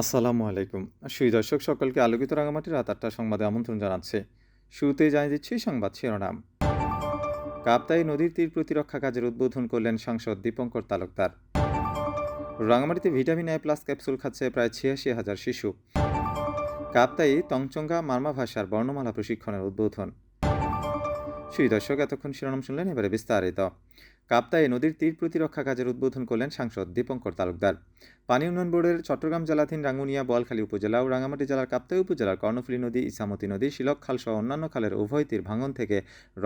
আসসালামু আলাইকুম। সুই দর্শক, সকলকে আলোকিত রাঙামাটি রাত আটটার সংবাদে আমন্ত্রণ জানাচ্ছে। শুরুতেই জানিয়ে দিচ্ছি সংবাদ শিরোনাম। কাপ্তাই নদীর তীর প্রতিরক্ষা কাজের উদ্বোধন করলেন সাংসদ দীপঙ্কর তালুকদার। রাঙামাটিতে ভিটামিন এ প্লাস ক্যাপসুল খাচ্ছে প্রায় ছিয়াশি হাজার শিশু। কাপ্তাই তংচঙ্গা মার্মা ভাষার বর্ণমালা প্রশিক্ষণের উদ্বোধন। সুই দর্শক, এতক্ষণ শিরোনাম শুনলেন, এবারে বিস্তারিত। কাপ্তাই নদীর তীর প্রতিরক্ষা কাজের উদ্বোধন করলেন সাংসদ দীপঙ্কর তালুকদার। পানি উন্নয়ন বোর্ডের চট্টগ্রাম জেলাধীন রাঙ্গুনিয়া, বোয়ালখালী উপজেলা ও রাঙামাটি জেলার কাপ্তাই উপজেলার কর্ণফুলী নদী ইসামতি নদী, শিলক খাল সহ অন্যান্য খালের উভয় তীর ভাঙন থেকে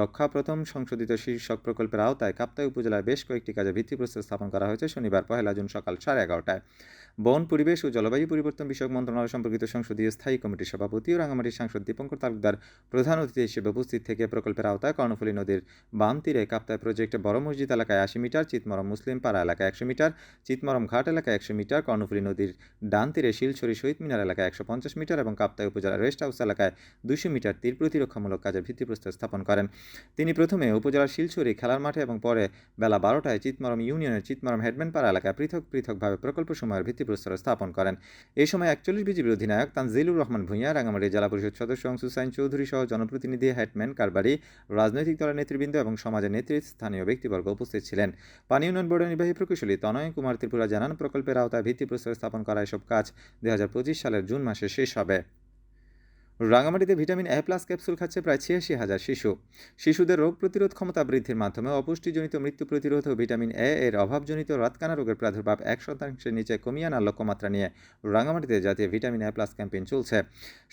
রক্ষা প্রথম সংশোধিত শীর্ষক প্রকল্পের আওতায় কাপ্তাই উপজেলায় বেশ কয়েকটি কাজে ভিত্তিপ্রস্তর স্থাপন করা হয়েছে শনিবার পহেলা জুন সকাল সাড়ে এগারোটায়। বন, পরিবেশ ও জলবায়ু পরিবর্তন বিষয়ক মন্ত্রণালয় সম্পর্কিত সংসদীয় স্থায়ী কমিটির সভাপতি ও রাঙামাটির সাংসদ দীপঙ্কর তালুকদার প্রধান অতিথি হিসেবে উপস্থিত থেকে প্রকল্পের আওতায় কর্ণফুলী নদীর বাম তীরে কাপ্তায় প্রজেক্টে বড় মসজিদ এলাকায় আশি মিটার, চিতমরম মুসলিম পাড়া এলাকায় একশো মিটার, চিতমরম ঘাট এলাকায় একশো মিটার, কর্ণফুলী নদীর ডান তীরে শিলছড়ি শহীদ মিনার এলাকায় একশো পঞ্চাশ মিটার এবং কাপ্তাই উপজেলার রেস্ট হাউস এলাকায় দুশো মিটার তীর প্রতিরক্ষামূলক কাজের ভিত্তিপ্রস্তর স্থাপন করেন। তিনি প্রথমে উপজেলার শিলছড়ি, খেলার মাঠে এবং পরে বেলা বারোটায় চিতমরম ইউনিয়নের চিতমরম হেডম্যান পাড়া এলাকায় পৃথক পৃথকভাবে প্রকল্প সময়ের ভিত্তিপ্রস্তর স্থাপন করেন। এই সময় একচল্লিশ বিজিবির অধিনায়ক তানজিলুর রহমান ভূঁইয়া রাঙামাটি জেলা পরিষদ সদস্য অংশু সাইন চৌধুরী সহ জনপ্রতিনিধি, হেডম্যান, কারবারি, রাজনৈতিক দলের নেতৃবৃন্দ এবং সমাজের নেতৃত্ব স্থানীয় ব্যক্তিবর্গ উপস্থিত ছিলেন। পানি উন্নয়ন বোর্ডের নির্বাহী প্রকৌশলী তনয় কুমার ত্রিপুরা জানান, প্রকল্পের আওতায় ভিত্তিপ্রস্তর স্থাপন করা এসব কাজ দু হাজার পঁচিশ সালের জুন মাসে শেষ হবে। রাঙামাটিতে ভিটামিন এ প্লাস ক্যাপসুল খাচ্ছে প্রায় ছিয়াশি হাজার শিশু। শিশুদের রোগ প্রতিরোধ ক্ষমতা বৃদ্ধির মাধ্যমে অপুষ্টিজনিত মৃত্যু প্রতিরোধ ও ভিটামিন এ এর অভাবজনিত রাতকানা রোগের প্রাদুর্ভাব এক শতাংশের নিচে কমিয়ে আনার লক্ষ্যমাত্রা নিয়ে রাঙামাটিতে জাতীয় ভিটামিন এ প্লাস ক্যাম্পেইন চলছে।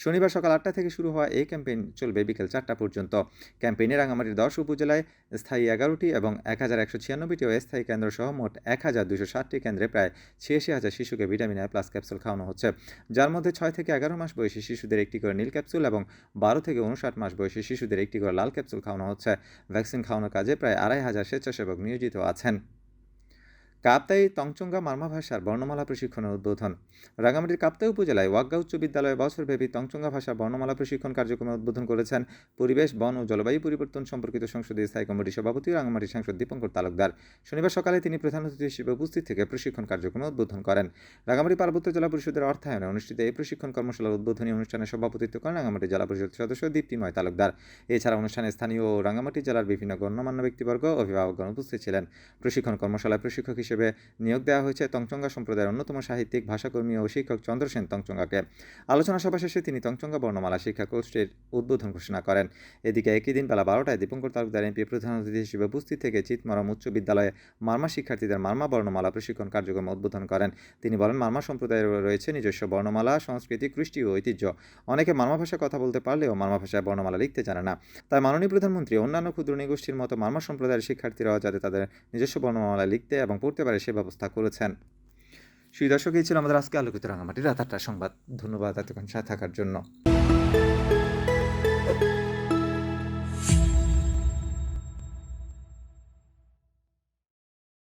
শনিবার সকাল আটটা থেকে শুরু হওয়া এই ক্যাম্পেইন চলবে বিকেল চারটা পর্যন্ত। ক্যাম্পেইনে রাঙামাটির দশ উপজেলায় স্থায়ী এগারোটি এবং এক হাজার একশো ছিয়ানব্বইটি অস্থায়ী কেন্দ্র সহ মোট এক হাজার দুশো ষাটটি কেন্দ্রে প্রায় ছিয়াশি হাজার শিশুকে ভিটামিন এ প্লাস ক্যাপসুল খাওয়ানো হচ্ছে। যার মধ্যে ছয় থেকে এগারো মাস বয়সী শিশুদের একটি করে নীল ক্যাপসুল এবং বারো থেকে উনষাট মাস বয়সী শিশুদের একটি করে লাল ক্যাপসুল খাওয়ানো হচ্ছে। ভ্যাকসিন খাওয়ানোর কাজে প্রায় আড়াই হাজার স্বেচ্ছাসেবক নিয়োজিত আছেন। কাপ্তাই তংচঙ্গা মার্মা ভাষার বর্ণমালা প্রশিক্ষণের উদ্বোধন। রাঙামাটির কাপ্তাই উপজেলায় ওয়াগ্গা উচ্চ বিদ্যালয়ে বছরব্যাপী তংচঙ্গা ভাষা বর্ণমালা প্রশিক্ষণ কার্যক্রমের উদ্বোধন করেছেন পরিবেশ, বন ও জলবায়ু পরিবর্তন সম্পর্কিত সংসদীয় স্থায়ী কমিটির সভাপতি ও রাঙামাটির সাংসদ দীপঙ্কর তালুকদার। শনিবার সকালে তিনি প্রধান অতিথি হিসেবে উপস্থিত থেকে প্রশিক্ষণ কার্যক্রম উদ্বোধন করেন। রাঙামাটি পার্বত্য জেলা পরিষদের অর্থায়নে অনুষ্ঠিত এই প্রশিক্ষণ কর্মশালার উদ্বোধনী অনুষ্ঠানে সভাপতিত্ব করেন রাঙামাটি জেলা পরিষদ সদস্য দীপ্তিময় তালুকদার। এছাড়া অনুষ্ঠানে স্থানীয় ও রাঙামাটি জেলার বিভিন্ন গণ্যমান্য ব্যক্তিবর্গ অভিভাবকগণ উপস্থিত ছিলেন। প্রশিক্ষণ কর্মশালায় প্রশিক্ষক হিসেবে নিয়োগ দেওয়া হয়েছে তংচঙ্গা সম্প্রদায়ের অন্যতম সাহিত্যিক, ভাষাকর্মী ও শিক্ষক চন্দ্রসেন তংচঙ্গাকে। আলোচনা সভা শেষে তিনি তংচঙ্গা বর্ণমালা শিক্ষা কোর্সটির উদ্বোধন ঘোষণা করেন। এদিকে একই দিন বেলা বারোটায় দীপঙ্কর তালুকদার এমপি প্রধান অতিথি হিসেবে উপস্থিত থেকে চিতমরম উচ্চ বিদ্যালয়ে মার্মা শিক্ষার্থীদের মার্মা বর্ণমালা প্রশিক্ষণ কার্যক্রম উদ্বোধন করেন। তিনি বলেন, মার্মা সম্প্রদায়ের রয়েছে নিজস্ব বর্ণমালা, সংস্কৃতি, কৃষ্টি ও ঐতিহ্য। অনেকে মার্মা ভাষায় কথা বলতে পারলেও মার্মা ভাষায় বর্ণমালা লিখতে জানে না। তাই মাননীয় প্রধানমন্ত্রী অন্যান্য ক্ষুদ্র নিগোষ্ঠীর মতো মার্মা সম্প্রদায়ের শিক্ষার্থীরাও যাতে তাদের নিজস্ব বর্ণমালা লিখতে এবং পড়তে পারে সে ব্যবস্থা করেছেন। সুই দর্শক এই ছিল আমাদের আজকে আলোকিত রাঙামাটি। রাত আটটা সংবাদ। ধন্যবাদ এতক্ষণ সাথে থাকার জন্য।